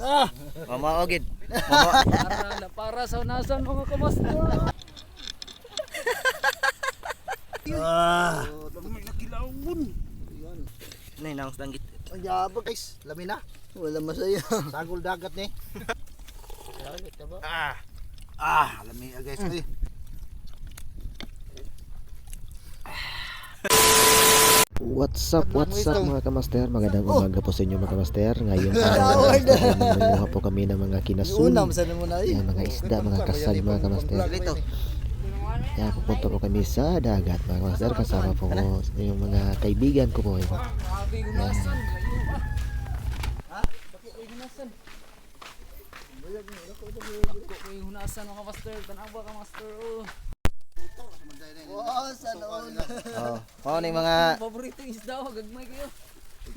Ah! Mama ogid. Mama. Para, para sa unasan mga kamaster. Ah! May nakilawon. Nay nang danggit. Ang yabag guys, lami na. Wala masaya. Sagol dagat ni. Ah. Ah, lami ah, guys. Ay. What's up, what's up mga kamaster? Magandang Oh. umaga po sa inyo mga kamaster. Ngayon araw mga kamaster, nangunguha po kami ng mga eh. Yan, mga isda, mga kasal, mga kamaster. Yan, pupunta po kami sa dagat mga kamaster. Kasama po ko yung mga kaibigan ko po. Yan. Hunasan? Mga master? Tanawa ka master. Oh. Wow, sana all. Oh, mao ni mga Paborito isda oh. Gagmay kayo.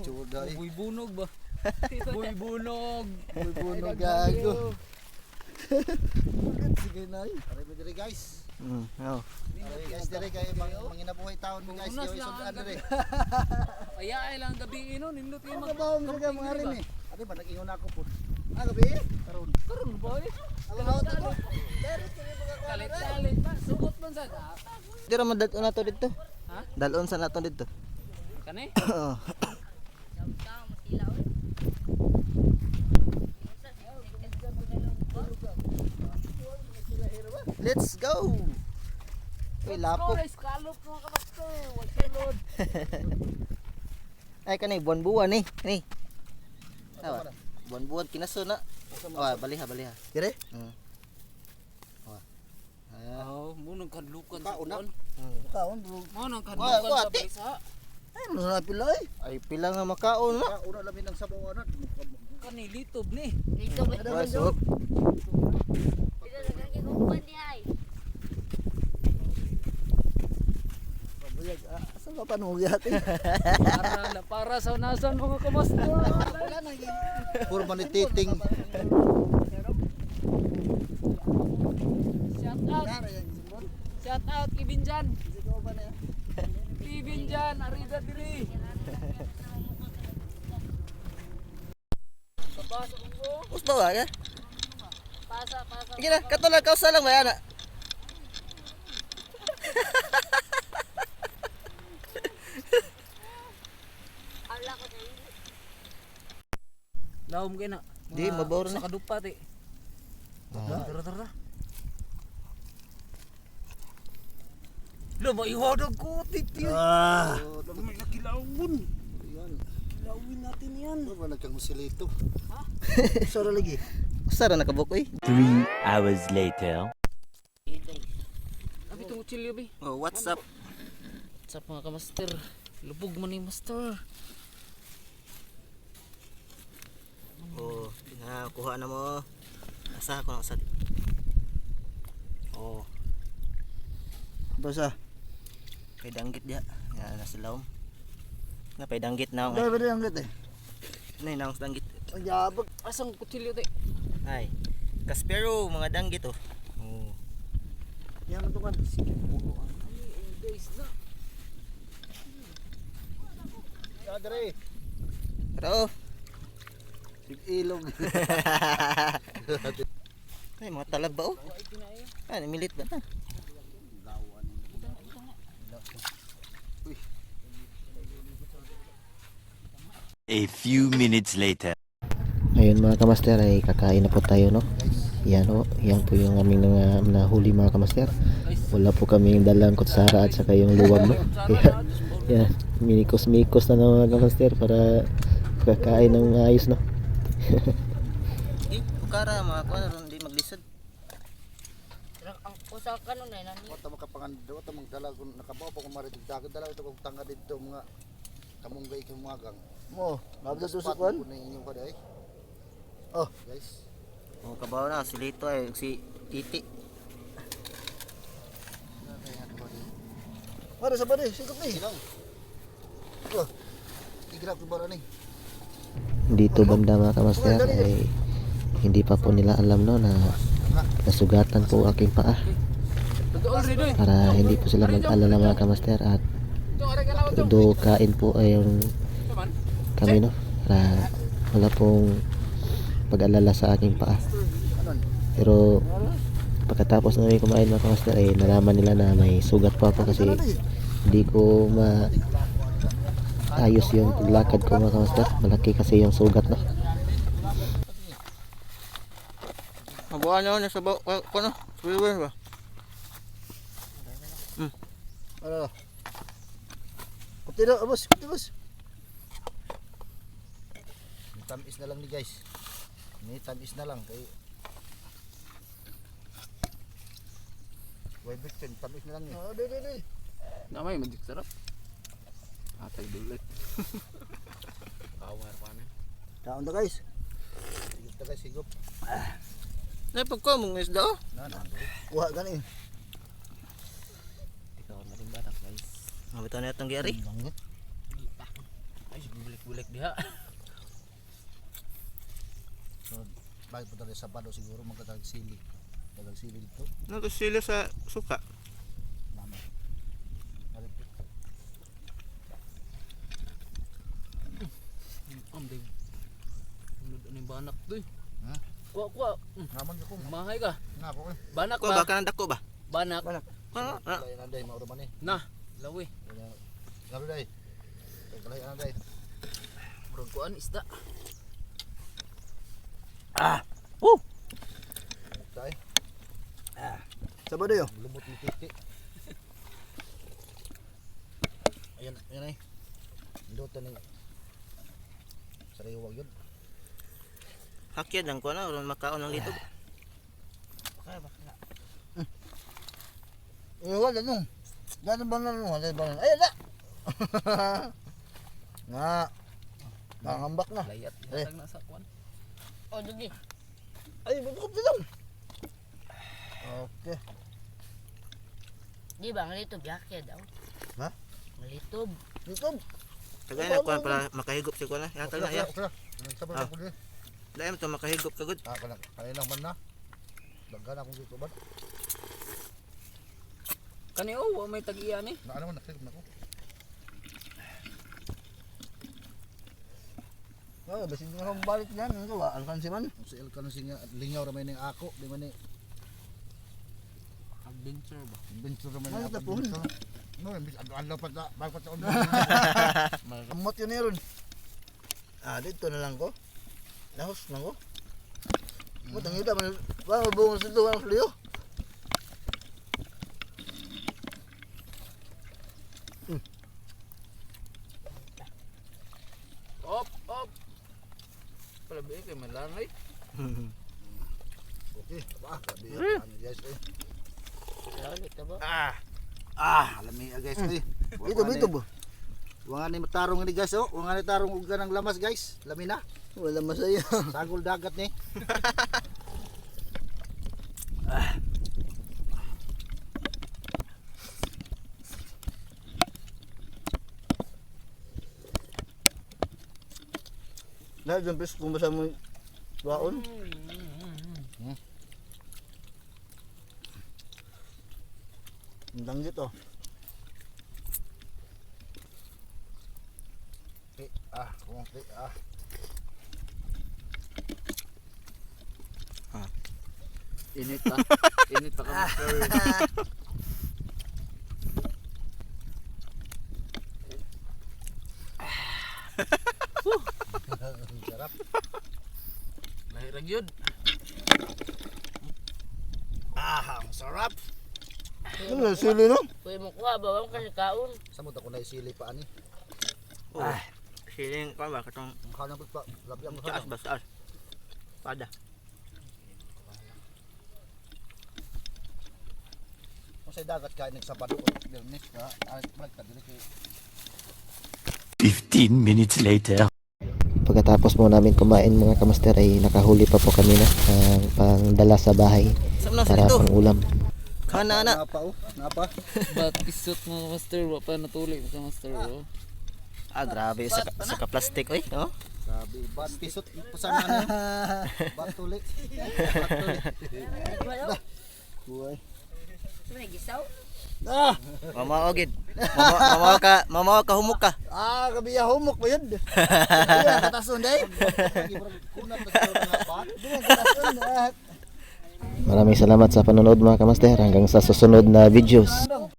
Chuda eh. Buy bunog ba? Buy bunog. Uy, buno Ay, gago. Sige na. Aray mo diri guys. mm, oh. Aray guys diri kay mga manginabuhi taon mo guys. Yo isod ang diri. Ay ay lang gabi ino nindot kayo mag Kabaw sa mga rin eh. Ari ba nag-ingon ako po. Ah, gabi? Karon. Karon ba eh? Alam mo to. Pero sige mga Kalit kalit ba? Sugot man sa dapat. Man dalon nato dito. Ha? Dalon sa nato dito. Kani? Oo. Let's go. Uy, lapok. Ay kanay buwan-buwan ni. Kani. Tawa. Buwan-buwan kinaso na. Oh, baliha baliha. Dire? Mm. Oh. Ah. Oh, mo nang kadlukan sa kuan. Kaon bro. Mo nang kadlukan sa balisa. Ay, ano na pila eh. Ay pila nga makaon na. Kauna lamin ng sabaw anak. Kani litob ni. Pasok. Pabayag. Ah, Asa ka panugyat eh? Para para sa unasan mga kamasto. Puro manititing. Shout out. Shout out Kibinjan. Kibinjan, arida diri. Pasa ko. Gusto ba ya? Pasa, pasa. Sige na, katulad kausa lang ba yan? ah? Lawom kayo na. Di, mabaw rin Sa kadupat eh. Tara, tara. Lo, maiwadog ko, titi. Ah. May nakilawon. Kilawin natin yan. Ano ba nagkangusilito? Ha? Sara lagi. Sara nakabukoy. Three hours later. Abi itong utsilyo, bi. Oh, what's up? Sa mga kamaster. Lubog man ni master. Oh, na kuha na mo. Asa ko na sa. Oh, Basa. kay danggit dia. Ya na silawom. Na pay danggit na Dai nga. ba ang gat eh? Nay nang danggit. Ang yabag. Asang kutsilyo, te. Ay. Kaspero mga danggit oh. Oh. Yan man to kan. Ay, guys na. Ya dire. Pero Big ilog. ay mga talab ba oh? Ay, milit ba na? A few minutes later. Ngayon mga kamaster ay kakain na po tayo no. Yan o, yan po yung aming mga nahuli mga kamaster. Wala po kaming dalang kutsara at saka yung luwag no. Kaya, yan, minikos-mikos na ng mga kamaster para kakain ng ayos no. Di, ukara mga kuha ron di maglisod. ang usa ka nun ay nani Wata makapangando, wata magdala kung nakabaw pa kung maritig dagat dala ito kung tanga dito mga kamunggay kang mga gang. Mo, nabda to sa kwan? Kunin inyo kada eh. Oh, guys. Oh, kabaw na si Lito ay si Titi. Para sa bari, sikap ni. Silang. Oh. Igrap ko bara ni. Dito banda mga kamaster ay hindi pa po nila alam no na nasugatan po aking paa para hindi po sila mag-alala mga kamaster at do po ay yung kami no para wala pong pag-alala sa aking paa. Pero pagkatapos namin kumain mga kamaster ay nalaman nila na may sugat pa ako kasi hindi ko ma ayos yung paglakad ko mga kamaster. Malaki kasi yung sugat na. Mabuhan na sa baw ko ko no. Suwiwer ba? Ano? Kuti na, boss. Kuti, boss. May tamis na lang ni guys. May tamis na lang. Kay... Why bet tamis na lang eh. Oh, di, di, di. Namay, madik sarap. Atay dulit. Power pa na. Kaon na guys. Higop na guys, higop. Na pagko mong isda oh. Na, na. Kuha ganin. Ikaw na rin batak guys. Mabitaw na itong giyari. Langit. Ay, bulik-bulik diha. So, bakit po tayo sa bado siguro magkatag sili. Dagang sili dito. To sila sa suka? Mama. Ano po? Am day. Ulod ani banak doy. Ha? Kuha kuha. Naman ako. Mahay ka. Nga po eh. Banak Ko ba? ba kanang dako ba? Banak. Ah, ah. Kalay na day, mauro man eh. Na, lawi. Ngalo day. Kalay na day. Murag kuan isda. Tay. Sa bado yo. Lumot ni titi. Ayan, ayan ay. Indot ni. Sariwag yun. Hakyad ang kuha na. Ron makaon ng litog. Eh, wala nung. Dati ba na nung? Wala ba na? Ayan na! Nga. Nangambak na. Layat. Eh. Hatag na sa kuan. O, dugi. Ay, bubukot din lang. Okay. Di ba, ngalitob yakya daw. Ha? Ngalitob. Dito. Tagay na kuha para makahigop si kuha na. Yata na ya. Sabay Ah. din. Dahil mo to makahigop kagod. Ah, kanang kanina man na. Daghan akong dito ba? Kani oh, wa may tag-iya ni. Na ano man nakikip na ko. Oh, basi nga akong balik diyan, ngo wa alkan si man. Si Elkan singa lingaw ra may ning ako, di man ni Adventure ba? adventure may Ano ta ako. po? No, imbis ano ano pa ta, bag pa ta undo. Amot yun ron. Ah, dito na lang ko. Nahos na ko. Mo tangida man, wa mabungos dito ang fliyo. Op, op. Palabi kay malangay. Okay, ba? Sabi ano guys eh. Ah. Ah, alami guys eh. Dito dito ba? Wanga ni matarong ni guys oh. Wanga ni tarong ug ganang lamas guys. Lami na. Wala masaya. Sagol dagat ni. Na jud pes kung basa mo waon. Hmm. Ang danggit oh. Ah, eh, ah. Init ta. Init ta ka master. Sarap. Lahirag yun. Ah, ang sarap. Ano sili no? Kuya mo kuha, bawang kasi kaon. Samot ako na isili pa ani. Ah. Siling kuha ba katong Ang kanang pa, labi ang taas kanang. ba taas. Pada. Sa dagat kain nagsabado ko, Bernis ka, ay balik ka dili kay 15 minutes later. Pagkatapos mo namin kumain mga kamaster ay nakahuli pa po kami na ang pangdala sa bahay Saan na sa para pang ulam. Kana na. Napa oh, napa. Bat pisot mo master, wa pa natuloy ka master. Oh. Ah, grabe sa sa ka plastic oy, no? Sabi, bat pisot pasama na. Bat tuli. Bat tuli. Buhay. may gisaw. Ah, Mamaw gid. Mamaw mamaw ka, mamaw ka humok ka. ah, kabiya humok ba yun? Iya, katason day. Sa. Maraming salamat sa panonood mga kamaster hanggang sa susunod na videos.